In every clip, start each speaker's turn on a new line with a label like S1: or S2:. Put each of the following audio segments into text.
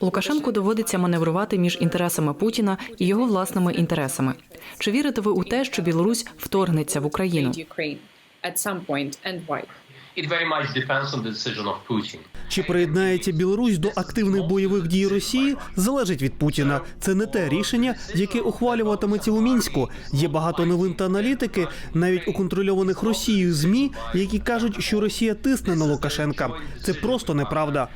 S1: Лукашенку доводиться маневрувати між інтересами Путіна і його власними інтересами. Чи вірите ви у те, що Білорусь вторгнеться в Україну?
S2: Чи приєднається Білорусь до активних бойових дій Росії, залежить від Путіна. Це не те рішення, яке ухвалюватиметься у мінську. Є багато новин та аналітики, навіть у контрольованих Росією змі, які кажуть, що Росія тисне на Лукашенка. Це просто неправда.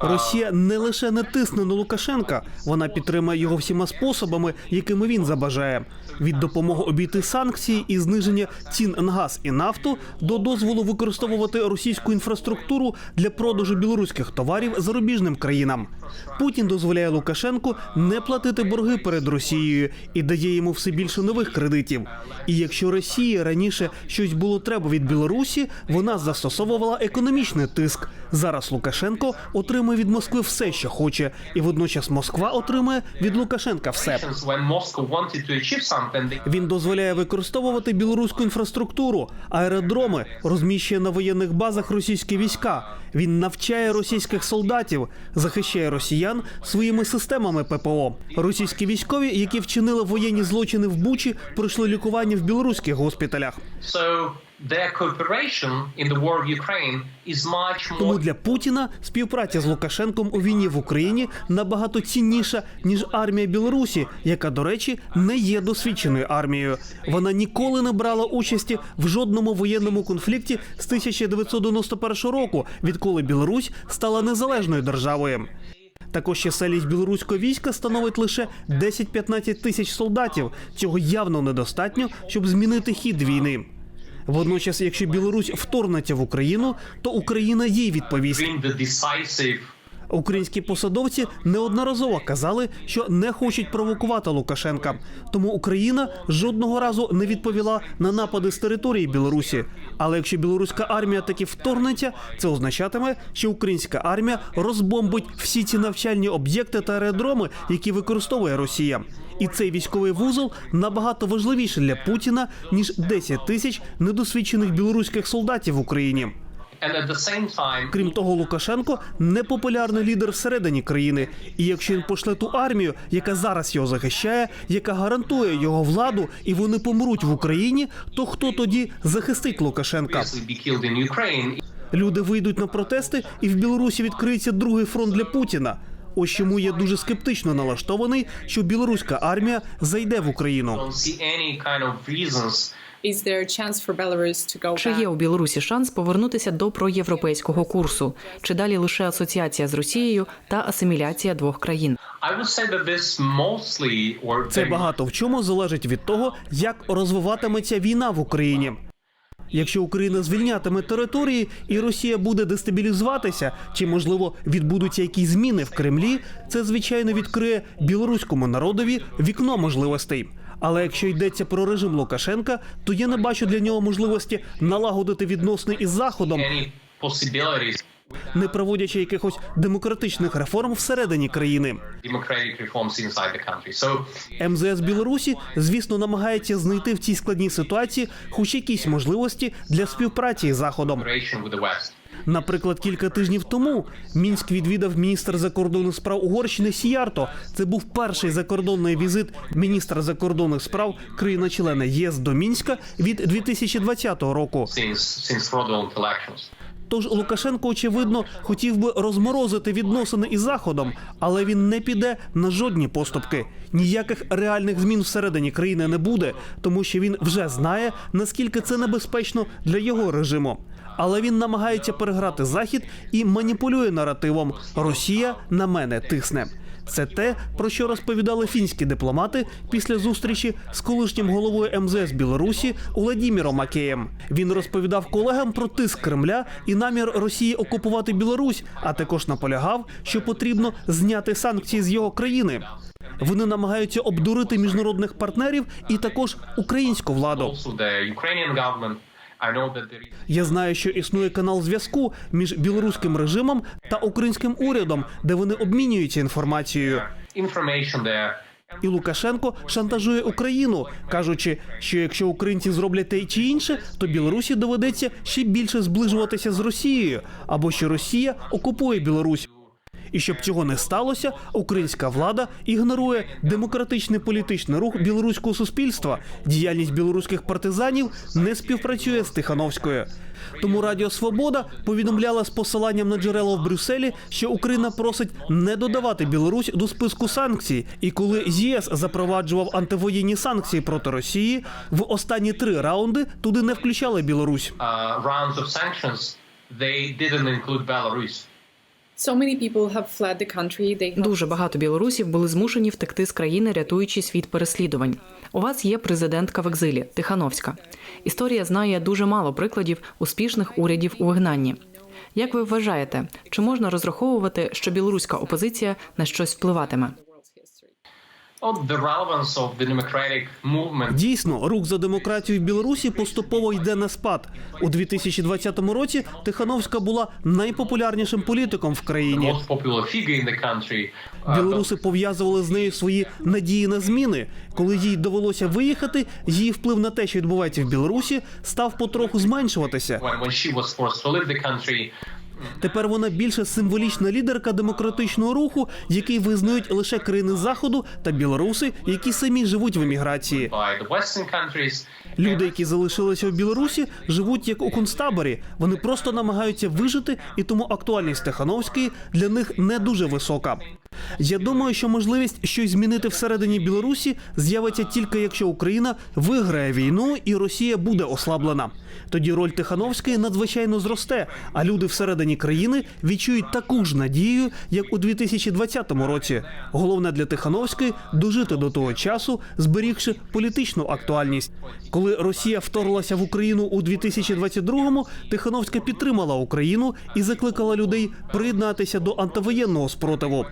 S3: Uh,
S2: Росія не лише не тисне на Лукашенка, вона підтримує його всіма способами, якими він забажає. Від допомоги обійти санкції і зниження цін на газ і нафту до дозволу використовувати російську інфраструктуру для продажу білоруських товарів зарубіжним країнам. Путін дозволяє Лукашенку не платити борги перед Росією і дає йому все більше нових кредитів. І якщо Росії раніше щось було треба від Білорусі, вона застосовувала економічний тиск. Зараз Лукашенко отримує від Москви все, що хоче, і водночас Москва отримує від Лукашенка все. Він дозволяє використовувати білоруську інфраструктуру, аеродроми, розміщує на воєнних базах російські війська. Він навчає російських солдатів, захищає росіян своїми системами ППО. Російські військові, які вчинили воєнні злочини в Бучі, пройшли лікування в білоруських госпіталях. Тому для Путіна співпраця з Лукашенком у війні в Україні набагато цінніша ніж армія Білорусі, яка, до речі, не є досвідченою армією. Вона ніколи не брала участі в жодному воєнному конфлікті з 1991 року, відколи Білорусь стала незалежною державою. Також чисельність білоруського війська становить лише 10-15 тисяч солдатів. Цього явно недостатньо, щоб змінити хід війни. Водночас, якщо Білорусь вторгнеться в Україну, то Україна їй відповість. Українські посадовці неодноразово казали, що не хочуть провокувати Лукашенка. Тому Україна жодного разу не відповіла на напади з території Білорусі. Але якщо білоруська армія таки вторгнеться, це означатиме, що українська армія розбомбить всі ці навчальні об'єкти та аеродроми, які використовує Росія. І цей військовий вузол набагато важливіший для Путіна ніж 10 тисяч недосвідчених білоруських солдатів в Україні. Крім того, Лукашенко непопулярний лідер всередині країни. І якщо він пошле ту армію, яка зараз його захищає, яка гарантує його владу, і вони помруть в Україні, то хто тоді захистить Лукашенка? Люди вийдуть на протести, і в Білорусі відкриється другий фронт для Путіна. Ось чому я дуже скептично налаштований, що білоруська армія зайде в Україну.
S3: Don't see any kind of reasons
S4: Is there a chance for Belarus to go
S1: Чи є у Білорусі шанс повернутися до проєвропейського курсу? Чи далі лише асоціація з Росією та асиміляція двох країн?
S3: I would say that this mostly or
S2: Це багато в чому залежить від того, як розвиватиметься війна в Україні. Якщо Україна звільнятиме території і Росія буде дестабілізуватися, чи можливо відбудуться якісь зміни в Кремлі, це звичайно відкриє білоруському народові вікно можливостей. Але якщо йдеться про режим Лукашенка, то я не бачу для нього можливості налагодити відносини із Заходом, не проводячи якихось демократичних реформ всередині країни. МЗС Білорусі, звісно, намагається знайти в цій складній ситуації хоч якісь можливості для співпраці з Заходом. Наприклад, кілька тижнів тому Мінськ відвідав міністр закордонних справ Угорщини Сіярто. Це був перший закордонний візит міністра закордонних справ країни-члена ЄС до Мінська від 2020 року. Тож Лукашенко, очевидно, хотів би розморозити відносини із Заходом, але він не піде на жодні поступки. Ніяких реальних змін всередині країни не буде, тому що він вже знає, наскільки це небезпечно для його режиму. Але він намагається переграти захід і маніпулює наративом Росія на мене тисне. Це те, про що розповідали фінські дипломати після зустрічі з колишнім головою МЗС Білорусі Владіміром Макеєм. Він розповідав колегам про тиск Кремля і намір Росії окупувати Білорусь, а також наполягав, що потрібно зняти санкції з його країни. Вони намагаються обдурити міжнародних партнерів і також українську владу. Я знаю, що існує канал зв'язку між білоруським режимом та українським урядом, де вони обмінюються інформацією. І Лукашенко шантажує Україну, кажучи, що якщо українці зроблять те чи інше, то Білорусі доведеться ще більше зближуватися з Росією, або що Росія окупує Білорусь. І щоб цього не сталося, українська влада ігнорує демократичний політичний рух білоруського суспільства. Діяльність білоруських партизанів не співпрацює з Тихановською. Тому Радіо Свобода повідомляла з посиланням на джерела в Брюсселі, що Україна просить не додавати Білорусь до списку санкцій. І коли ЄС запроваджував антивоєнні санкції проти Росії, в останні три раунди туди не включали Білорусь.
S3: Uh, rounds of sanctions, they didn't include Belarus.
S1: Дуже багато білорусів були змушені втекти з країни, рятуючись від переслідувань. У вас є президентка в екзилі Тихановська. Історія знає дуже мало прикладів успішних урядів у вигнанні. Як ви вважаєте, чи можна розраховувати, що білоруська опозиція на щось впливатиме?
S2: Дійсно, рух за демократію в Білорусі поступово йде на спад. У 2020 році Тихановська була найпопулярнішим політиком в країні.
S3: Uh,
S2: Білоруси пов'язували з нею свої надії на зміни. Коли їй довелося виїхати, її вплив на те, що відбувається в Білорусі, став потроху зменшуватися. Тепер вона більше символічна лідерка демократичного руху, який визнають лише країни заходу та білоруси, які самі живуть в еміграції. Люди, які залишилися в Білорусі, живуть як у концтаборі. Вони просто намагаються вижити, і тому актуальність Тихановської для них не дуже висока. Я думаю, що можливість щось змінити всередині Білорусі з'явиться тільки якщо Україна виграє війну і Росія буде ослаблена. Тоді роль Тихановської надзвичайно зросте, а люди всередині країни відчують таку ж надію, як у 2020 році. Головне для Тихановської дожити до того часу, зберігши політичну актуальність. Коли Росія вторглася в Україну у 2022-му, Тихановська підтримала Україну і закликала людей приєднатися до антивоєнного спротиву.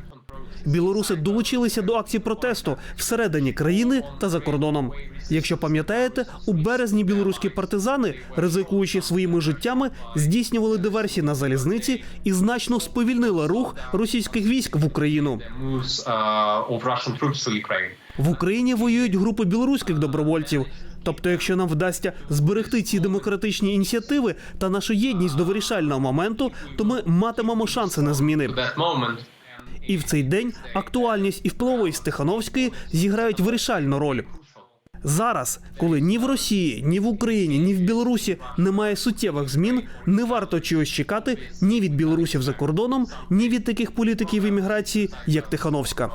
S2: Білоруси долучилися до акцій протесту всередині країни та за кордоном. Якщо пам'ятаєте, у березні білоруські партизани, ризикуючи своїми життями, здійснювали диверсії на залізниці і значно сповільнили рух російських військ в Україну.
S3: uh.
S2: В Україні воюють групи білоруських добровольців. Тобто, якщо нам вдасться зберегти ці демократичні ініціативи та нашу єдність до вирішального моменту, то ми матимемо шанси на зміни. І в цей день актуальність і впливовість Тихановської зіграють вирішальну роль. Зараз, коли ні в Росії, ні в Україні, ні в Білорусі немає суттєвих змін, не варто чогось чекати ні від білорусів за кордоном, ні від таких політиків імміграції, як Тихановська.